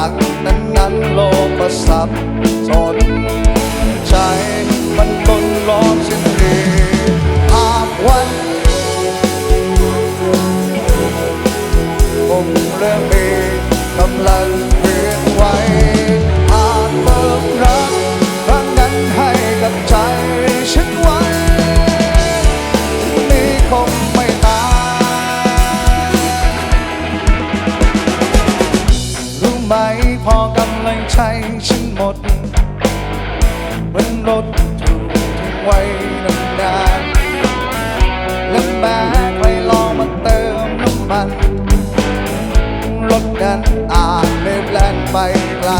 หลังนั้นนั้นโลกก็สับสนใจมันตนร้อนสิ้นดีภาพวันผมเริ่มมีกำลัง ไหม พอกำลังใจฉันหมดเหมันรถถูกทิ้งไว้นานๆและแม้ใครลองมาเติมน้ำมันรถนั้นอาจเล่แล่นไปไกล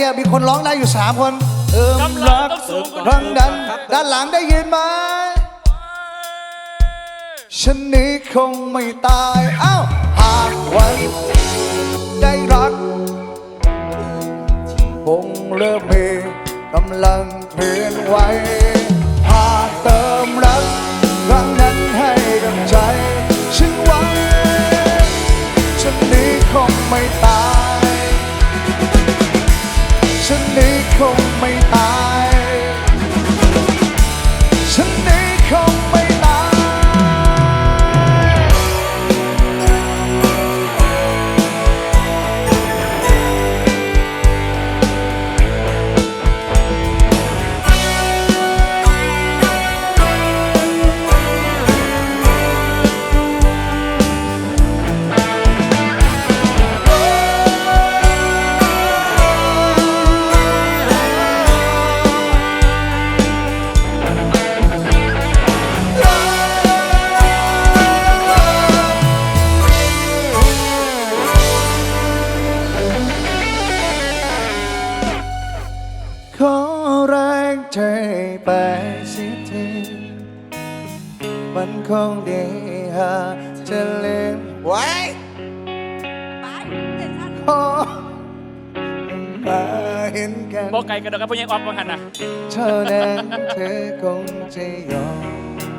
อะไรอะมีคนร้องได้อยู่สามคนเอิมกำลัรังกต้องสูงกว่าครั้งนั้นด้านหลังได้ยินไหมฉันนี้คงไม่ตายเอ้าหากวันได้รักคงเริ่มมีกำลังเคลื่อนไหวหากเติมรักครั้งนั้นให้กับใจ ฉันไว้ฉันนี้คงไม่ตาย คงไม่ตาย รงใจไปสิทีมันคงดีหากจะเล่นไว้ ไปเด็ดชัดขอมาเห็นกัน บอกไก่กระโดดกับพวกยังออฟบังหันนะ เท่านั้นเธอคงจะยอม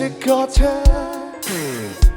จะกอดเธอ